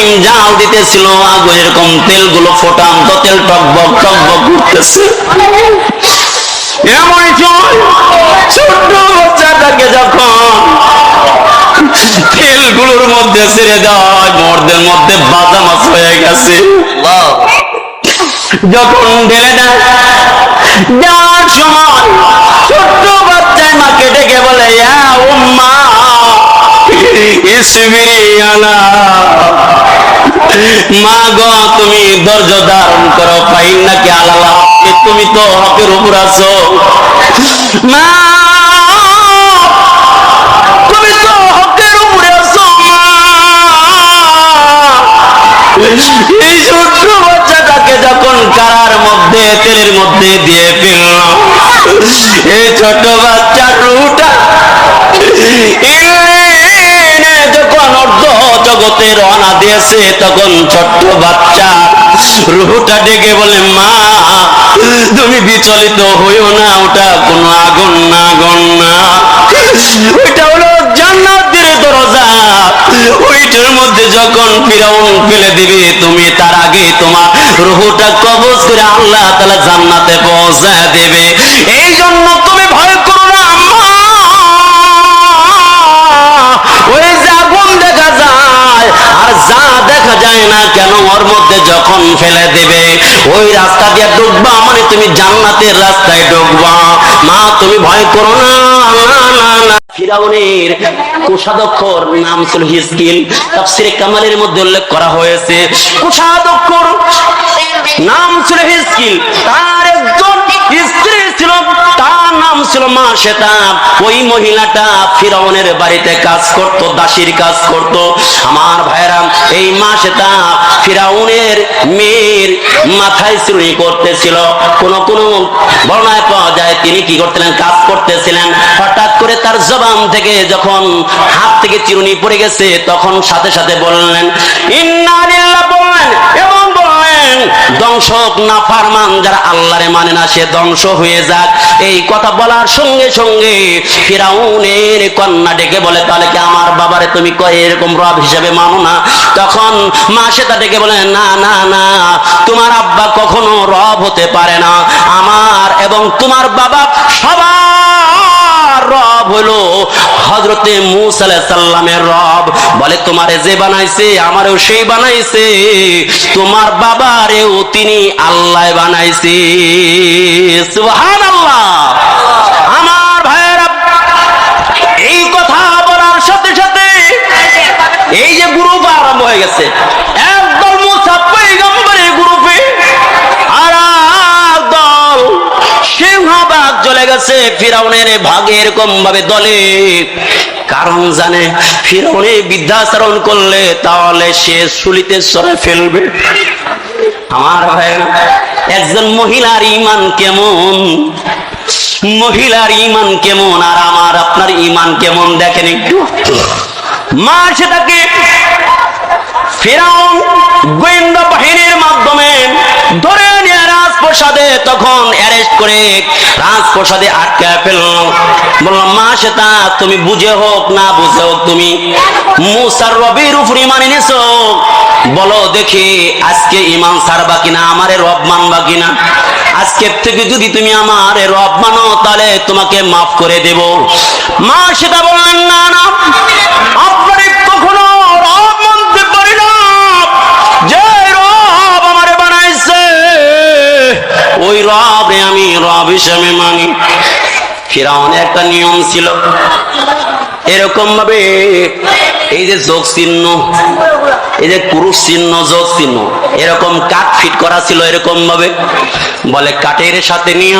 Time জাল দিতেছিল, আগুন এরকম তেলগুলো ফোটান্ত, তেল টকবক টকবক করতেছে এমন ছোট্ট বাচ্চাটাকে যখন তেলগুলোর মধ্যে ছেড়ে দেওয়া মর্দের মধ্যে বাজা মাছ হয়ে গেছে। যখন ঢেলে দেয় দেওয়ার সময় ছোট্ট বাচ্চায় মাকে ডেকে বলে, ইয়া উম্মা মা গো তুমি ধারণ করো নাকি আলালা? তুমি তো হকের উপর আছো। মা এই ছোট্ট বাচ্চাটাকে যখন কারার মধ্যে, তেলের মধ্যে দিয়ে ফেলল এই ছোট বাচ্চার রুটা জগতে রওনা দিয়েছে তখন ছোট্ট বাচ্চা রুহুটা ডেকে বলে, মা, তুমি বিচলিত হইও না, ওটা কোনো আগুন না আগুন না। ওইটা হলো জান্নাতের দরজা। ওইটার মধ্যে যখন ফিরাউন ফেলে দিবে, তুমি তার আগে তোমার রুহুটা কবজ করে আল্লাহ তাআলা জান্নাতে পৌঁছায় দেবে। না কেন ওর মধ্যে যখন ফেলে দেবে? ওই রাস্তা দিয়ে ঢুকবা মানে তুমি জান্নাতের রাস্তায় ঢুকবা মা, তুমি ভয় করো না উল্লেখ করা হয়েছে। নাম তার একজন স্ত্রী ছিল, তার ছিল মা সেটা ওই মহিলাটা ফিরাউনের বাড়িতে কাজ করত, দাসীর কাজ করত। আমার ভাইরা এই মা সেটা ফিরাউনের মেয়ের মাথায় চুরি করতেছিল। কোন কোন বর্ণায় পাওয়া যায়, তিনি কি করতেন কাজ করতেছিলেন। হঠাৎ করে তার জবান থেকে যখন হাত থেকে চিরুনি পড়ে গেছে, তখন সাথে সাথে বললেন, ইন্না বললেন এবং বললেন ধ্বংস হোক না ফারমান, যারা আল্লাহরে মানে না, সে হয়ে যাক। এই কথা বলার সঙ্গে সঙ্গে ফিরাউনের কন্যা ডেকে বলে, তাহলে কি আমার বাবারে তুমি কয় এরকম রব হিসেবে মানো না? তখন মা সেটা ডেকে বলে, না না না, তোমার আব্বা কখনো রব হতে পারে না। আমার এবং তোমার বাবা সবার রব হলো হজরতে মুসা সাল্লামের রব। বলে, তোমারে যে বানাইছে, আমারও সেই বানাইছে। তোমার বাবারেও তিনি আল্লাহ বানাইছে। আল্লাহ আমার ভাইয়েরা, এই কথা বলার সাথে সাথে এই যে গ্রুপ আরম্ভ হয়ে গেছে। গেছে ফিরাউনের ভাগে এরকম ভাবে দলে। কারণ জানে, ফিরাউনে বিদ্যাচরণ করলে তাহলে সে সুলিতে সরে ফেলবে। আমার ভাই একজন মহিলার ইমান কেমন? মহিলার ইমান কেমন? আর আমার, আপনার ইমান কেমন? দেখেন একটু। মা সেটাকে ফেরাউন গোয়েন্দা বাহিনীর মাধ্যমে ধরে রাজপ্রসাদে তখন অ্যারেস্ট করে রাজপ্রসাদে আটকে ফেলল। বললাম মা সেটা তুমি বুঝে হোক না বুঝে হোক তুমি। মুসার রবির উপর ইমান এনেছো। বলো দেখি, আজকে ইমান সারবা কিনা, আমারে রব মানবা কিনা? আজকের থেকে যদি তুমি আমার রব মানো, তাহলে তোমাকে মাফ করে দেব। মা সেটা বললেন, না না। ওই রবে আমি রব হিসেবে মানি। ফিরাউনের একটা নিয়ম ছিল। এরকম ভাবে এই যে যোগ চিহ্ন, এই যে কুরুশ চিহ্ন, যোগ চিহ্ন, এরকম কাঠ ফিট করা ছিল এরকম ভাবে। বলে কাঠের সাথে নিয়ে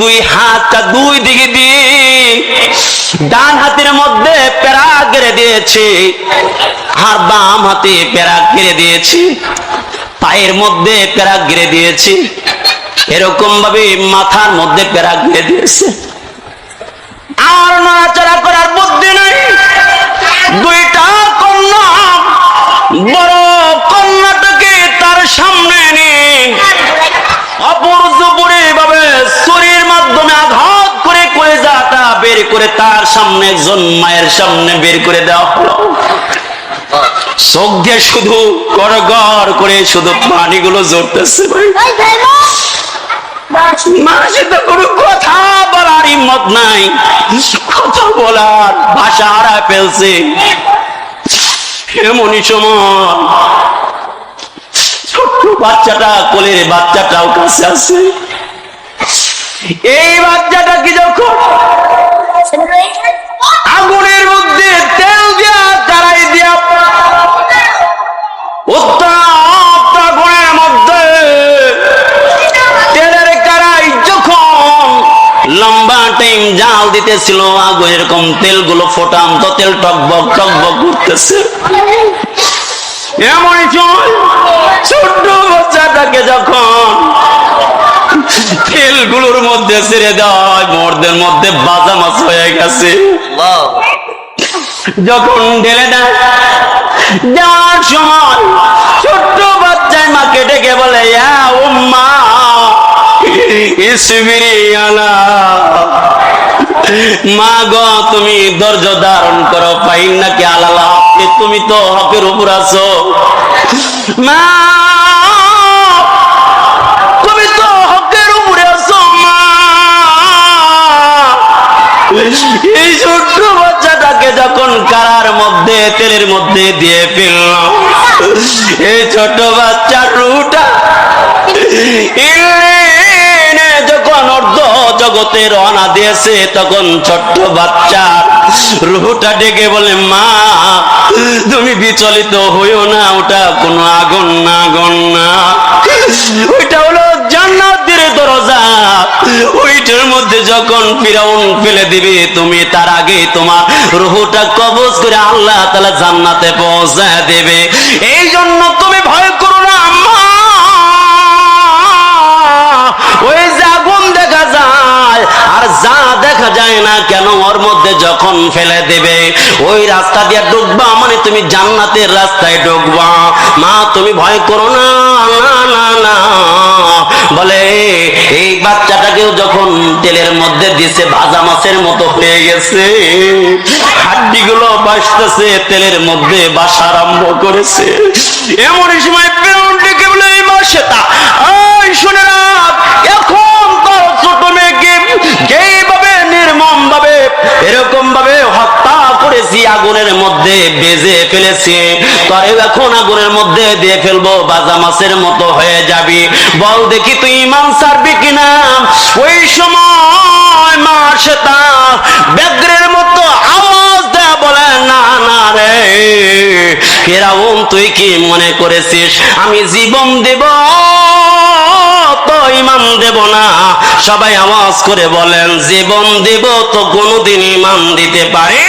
দুই হাতটা দুই দিকে দিয়ে ডান হাতের মধ্যে প্যারা গেড়ে দিয়েছে আর বাম হাতে প্যারা গেড়ে দিয়েছি। পায়ের মধ্যে প্যারা গেড়ে দিয়েছি। এরকম ভাবে মাথার মধ্যে প্যারা গেড়ে দিয়েছে। আর নড়াচড়া করার বুদ্ধি নেই। দুইটা কন্যা, বড় কন্যাটাকে তার সামনে নিয়ে অপরজপুরে ভাবে শরীর মাধ্যমে আঘাত করে করে বের করে তার সামনে, একজন মায়ের সামনে বের করে দেওয়া হলো। চোখ দিয়ে শুধু গড় করে শুধু পানিগুলো জড়তেছে মানুষের তো কোনো কথা বলার হিম্মত নাই। কথা বলার ভাষা হারায় ফেলছে। এমনই সময় ছোট্ট বাচ্চাটা কোলের বাচ্চাটাও কাছে আছে। এই বাচ্চাটা কি যখন আগুনের মধ্যে দিতেছিল আগুন এরকম তেলগুলো ফোটাম তো তেল টকবক টকবক করতেছে এমন সময় ছোট্ট বাচ্চাটাকে যখন তেলগুলোর মধ্যে ছেড়ে দেওয়া মোরদের মধ্যে বাজা মাছ হয়ে গেছে। যখন ঢেলে দেয়, যাওয়ার সময় ছোট্ট বাচ্চায় মাকে ডেকে বলে ইয়া উম্মা ইসবিরি আলা মা গো, তুমি ধৈর্য ধারণ করো পাই নাকি আলালা তুমি তো হকের উপর আছো। মা, তুমি তো হকের উপরে আছো, মা। এই ছোট্ট বাচ্চাটাকে যখন কারার মধ্যে, তেলের মধ্যে দিয়ে ফেলল, এই ছোট বাচ্চার রুটা জগতে রওনা দিয়েছে, তখন ছোট্ট বাচ্চার রুহটা ডেকে বলে, মা, তুমি বিচলিত হইও না, ওটা কোনো আগুন না আগুন না। ওইটা হলো জান্নাতের দরজা। ওইটার মধ্যে যখন ফিরাউন ফেলে দিবে, তুমি তার আগে তোমার রুহটা কবজ করে আল্লাহ তাআলা জান্নাতে পৌঁছায় দেবে। এই জন্য তুমি ভয় করো যা দেখা যায় না কেন ওর মধ্যে যখন ফেলে দেবে, ওই রাস্তা দিয়ে ডুববা মানে তুমি জান্নাতের রাস্তায় ডুববা। মা, তুমি ভয় করো না না না বলে, এই বাচ্চাটাকেও যখন তেলের মধ্যে দিছে, ভাজা মাছের মতো হয়ে গেছে, হাড্ডিগুলো বাসতেছে তেলের মধ্যে বাসা আরম্ভ করেছে। এমন সময় পেরন ডেকে বলে এই শুনে রাখ, এখন যেইভাবে নির্মম ভাবে এরকম ভাবে হত্যা করেছি, আগুনের মধ্যে বেজে ফেলেছি। এখন আগুনের মধ্যে দিয়ে ফেলব, বাজা মাছের মতো হয়ে যাবি। বল দেখি তুই ইমান সারবি কিনা? ওই সময় মা সেটা ব্যাগ্রের মতো আওয়াজ বলে, না না রে, ফেরাউন, তুই কি মনে করেছিস? আমি জীবন দেব তো ইমান দেব না। সবাই আওয়াজ করে বলেন, জীবন দেব তো কোনোদিন ইমান দিতে পারে